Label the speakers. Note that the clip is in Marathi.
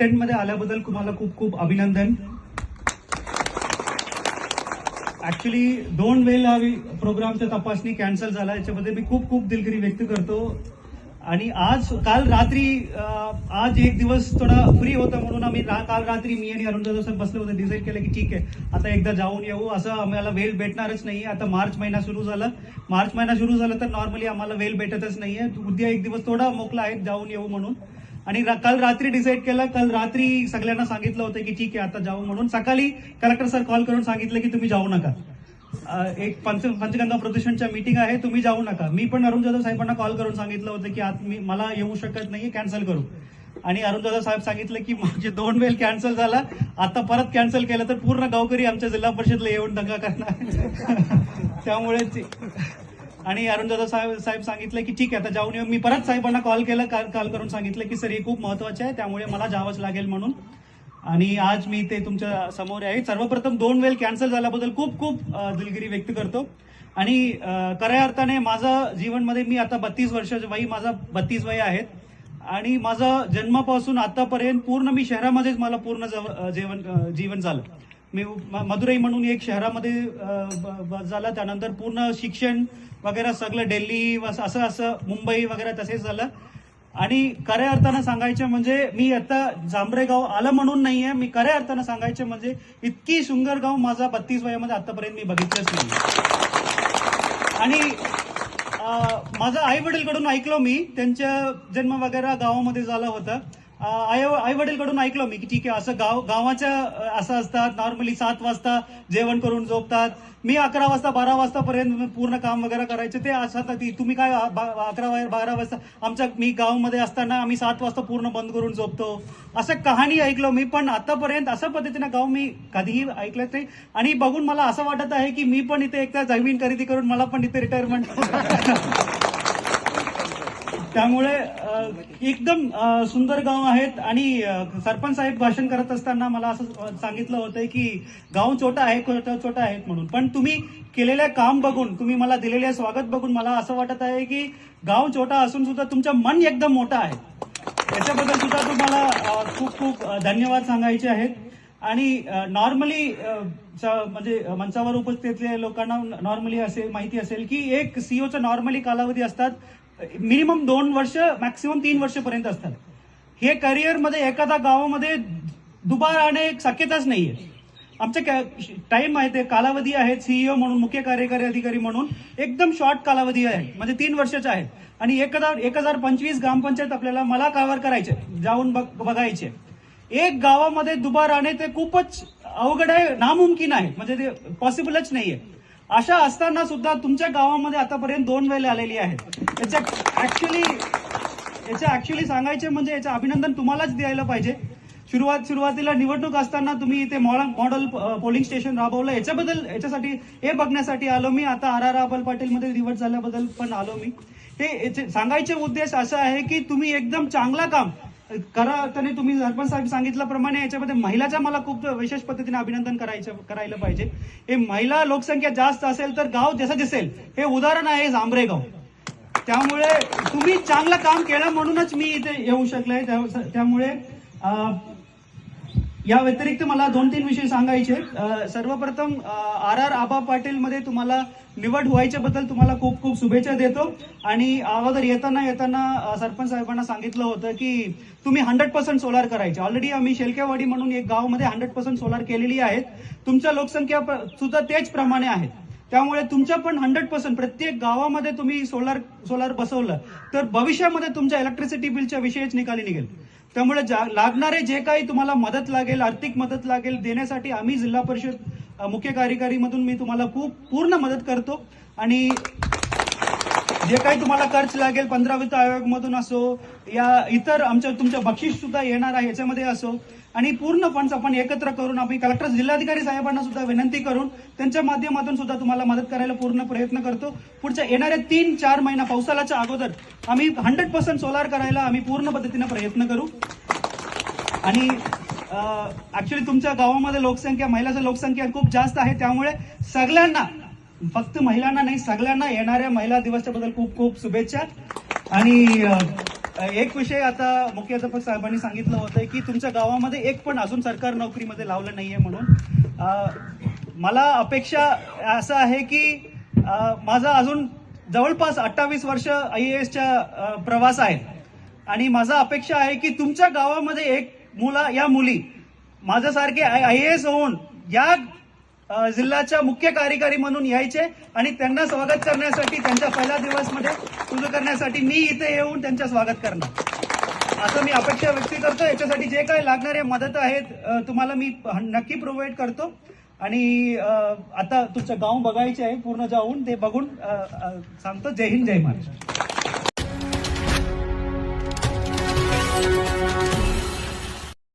Speaker 1: टॉप टेन मध्ये आल्याबद्दल तुम्हाला खूप खूप अभिनंदन. ऍक्च्युली दोन वेळेला प्रोग्रामच्या तपासणी कॅन्सल झाला. याच्यामध्ये मी खूप खूप दिलगिरी व्यक्त करतो. आणि आज काल रात्री आज एक दिवस थोडा फ्री होता म्हणून आम्ही रा- काल रात्री मी आणि अरुण जाधव सर बसले होते. डिसाईड केलं की ठीक आहे आता एकदा जाऊन येऊ. असं आम्हाला वेळ भेटणारच नाही. आता मार्च महिना सुरू झाला. मार्च महिना सुरू झाला तर नॉर्मली आम्हाला वेळ भेटतच नाही आहे उद्या एक दिवस थोडा मोकला आहे जाऊन येऊ म्हणून. आणि काल रात्री डिसाईड केलं काल रात्री सगळ्यांना सांगितलं होतं की ठीक आहे आता जाऊ म्हणून. सकाळी कलेक्टर सर कॉल करून सांगितलं की तुम्ही जाऊ नका. एक पंच पंचगंगा प्रदूषणच्या मीटिंग आहे तुम्ही जाऊ नका. मी पण अरुण जाधव साहेबांना कॉल करून सांगितलं होतं की आज मी मला येऊ शकत नाही कॅन्सल करू. आणि अरुण जाधव साहेब सांगितलं की माझे दोन वेळ कॅन्सल झाला. आता परत कॅन्सल केलं तर पूर्ण गावकरी आमच्या जिल्हा परिषदला येऊन दंगा करणार. त्यामुळे आणि अरुण साहेब साहेब सांगितलं की ठीक आहे आता जाऊन येऊ. मी परत साहेबांना कॉल केला कॉल करून सांगितलं की सर हे खूप महत्त्वाचे आहे त्यामुळे मला जावंच लागेल म्हणून. आणि आज मी ते तुमच्यासमोर आहे. सर्वप्रथम दोन वेळ कॅन्सल झाल्याबद्दल खूप खूप दिलगिरी व्यक्त करतो. आणि खऱ्या अर्थाने माझं जीवनमध्ये मी आता बत्तीस वर्षाचे वय माझा बत्तीस वय आहेत. आणि माझं जन्मापासून आतापर्यंत पूर्ण मी शहरामध्येच मला पूर्ण जव- जेवण जीवन झालं. मी म- मदुराई म्हणून एक शहरामध्ये झालं. त्यानंतर पूर्ण शिक्षण वगैरे सगळं दिल्ली असं असं मुंबई वगैरे तसेच झालं. आणि खऱ्या अर्थानं सांगायचं म्हणजे मी आता जांभरे गाव आलं म्हणून नाही आहे मी खऱ्या अर्थानं सांगायचं म्हणजे इतकी सुंदर गाव माझा बत्तीस वयामध्ये आतापर्यंत मी बघितलंच नाही आणि माझं आई वडीलकडून ऐकलो मी. त्यांच्या जन्म वगैरे गावामध्ये झाला होता. आई वडील कडून ऐकलो मी की ठीक आहे असं गाव गावाच्या असं असतात नॉर्मली सात वाजता जेवण करून झोपतात. मी अकरा वाजता बारा वाजतापर्यंत पूर्ण काम वगैरे करायचे. ते असं की तुम्ही काय बा- अकरा वा- बारा वाजता आमच्या मी गावामध्ये असताना आम्ही सात वाजता पूर्ण बंद करून झोपतो. असं कहाणी ऐकलो मी पण आतापर्यंत अशा पद्धतीनं गाव मी कधीही ऐकलं नाही. आणि बघून मला असं वाटत आहे की मी पण इथे एकदा जमीन खरेदी करून मला पण इथे रिटायरमेंट त्यामुळे एकदम सुंदर गाव आहेत आणि सरपंच साहेब भाषण करत असताना मला असं सांगितलं होतं की गाव छोटा आहे छोटा छोटा आहेत म्हणून. पण तुम्ही केलेलं काम बघून तुम्ही मला दिलेले स्वागत बघून मला असं वाटत आहे की गाव छोटा असून सुद्धा तुमचं मन एकदम मोठं आहे. याच्याबद्दल सुद्धा तुम्हाला खूप खूप धन्यवाद सांगायचे आहेत. आणि नॉर्मली म्हणजे मंचावर उपस्थित लोकांना नॉर्मली असे माहिती असेल की एक सीओचा नॉर्मली कालावधी असतात. मिनिमम दोन वर्ष मॅक्सिमम तीन वर्षपर्यंत असतात. हे करिअरमध्ये एखाद्या गावामध्ये दुबार आणणे शक्यताच नाहीये. आमचे टाइम आहे ते कालावधी आहेत सीईओ म्हणून मुख्य कार्यकारी अधिकारी म्हणून एकदम शॉर्ट कालावधी आहे. म्हणजे तीन वर्षाचे आहेत. आणि एक हजार एक हजार पंचवीस ग्रामपंचायत आपल्याला मला कव्हर करायचे जाऊन बघायचे. एक गावामध्ये दुबार आणणे ते खूपच अवघड आहे नामुमकिन आहे. म्हणजे ते पॉसिबलच नाहीये. अशा असताना सुद्धा तुमच्या गावामध्ये आतापर्यंत दोन वेळे आलेली आहेत. याच्या ऍक्च्युली याच्या ऍक्च्युली सांगायचे म्हणजे याचं अभिनंदन तुम्हालाच द्यायला पाहिजे. सुरुवात सुरुवातीला निवडणूक असताना तुम्ही इथे मॉडल मॉडेल पोलिंग स्टेशन राबवलं. याच्याबद्दल याच्यासाठी हे बघण्यासाठी आलो मी. आता आर आर अबल पाटील मध्ये निवड झाल्याबद्दल पण आलो मी. हे याचे सांगायचे उद्देश असा आहे की तुम्ही एकदम चांगला काम करा त्याने तुम्ही सरपंच साहेब सांगितल्याप्रमाणे याच्यामध्ये महिलाच्या मला खूप विशेष पद्धतीने अभिनंदन करायचं करायला पाहिजे. हे महिला लोकसंख्या जास्त असेल तर गाव जसं दिसेल हे उदाहरण आहे जांभरे गाव त्यामुळे तुम्ही चांगलं काम केलं म्हणूनच मी इथे येऊ शकले. त्या- त्यामुळे या व्यतिरिक्त मला दोन तीन विषय सांगायचे सर्वप्रथम आर आर आबा पाटील मध्ये तुम्हाला निवड व्हायच्या बद्दल तुम्हाला खूप खूप शुभेच्छा देतो. आणि अगोदर येताना येताना सरपंच साहेबांना सांगितलं होतं की तुम्ही हंड्रेड पर्सेंट सोलार करायचे. ऑलरेडी आम्ही शेलकेवाडी म्हणून एक गावमध्ये हंड्रेड पर्सेंट सोलार केलेली आहेत. तुमच्या लोकसंख्या सुद्धा तेच प्रमाणे आहेत. त्यामुळे तुमच्या पण हंड्रेड पर्सेंट प्रत्येक गावामध्ये तुम्ही सोलार सोलार बसवलं तर भविष्यामध्ये तुमच्या इलेक्ट्रिसिटी बिलच्या विषयीच निकाली निघेल. त्यामुळे जा- लागणारे जे काही तुम्हाला मदत लागेल आर्थिक मदत लागेल देण्यासाठी आम्ही जिल्हा परिषद मुख्य कार्यकारी मधून मी तुम्हाला खूप पूर्ण मदत करतो. आणि जे काही तुम्हाला खर्च लागेल पंधरा वित्त आयोग मधून असो या इतर आमच्या तुमच्या बक्षीस सुद्धा येणार आहे याच्यामध्ये असो. आणि पूर्ण फंड्स आपण एकत्र करून आम्ही कलेक्टर जिल्हाधिकारी साहेबांना सुद्धा विनंती करून त्यांच्या माध्यमातून सुद्धा तुम्हाला मदत करायला पूर्ण प्रयत्न करतो. पुढच्या येणाऱ्या तीन चार महिना पावसाळ्याच्या अगोदर आम्ही हंड्रेड पर्सेंट सोलार करायला आम्ही पूर्ण पद्धतीने प्रयत्न करू. आणि ऍक्च्युली तुमच्या गावामध्ये लोकसंख्या महिलाची लोकसंख्या खूप जास्त आहे त्यामुळे सगळ्यांना फक्त महिलांना नाही सगळ्यांना येणाऱ्या महिला दिवसाच्या बद्दल खूप खूप शुभेच्छा. आणि एक विषय आता मुख्याध्यापक साहेबांनी सांगितलं होतं की तुमच्या गावामध्ये एक पण अजून सरकार नोकरीमध्ये लावलं नाहीये म्हणून. मला अपेक्षा असं आहे की माझा अजून जवळपास अठ्ठावीस वर्ष आय एसच्या प्रवास आहे. आणि माझा अपेक्षा आहे की तुमच्या गावामध्ये एक मुला या मुली माझ्यासारखे आय एस होऊन या जिल्ह्याच्या मुख्य कार्यकारी म्हणून यायचे आणि त्यांना स्वागत करण्यासाठी त्यांच्या पहिल्या दिवसमध्ये सुरू करण्यासाठी मी इथे येऊन त्यांचं स्वागत करणार. असं मी अपेक्षा व्यक्त करतो. याच्यासाठी जे काही लागणारे मदत आहेत तुम्हाला मी नक्की प्रोव्हाइड करतो. आणि आता तुमचं गाव बघायचे आहे पूर्ण जाऊन ते बघून सांगतो. जय हिंद जय महाराष्ट्र.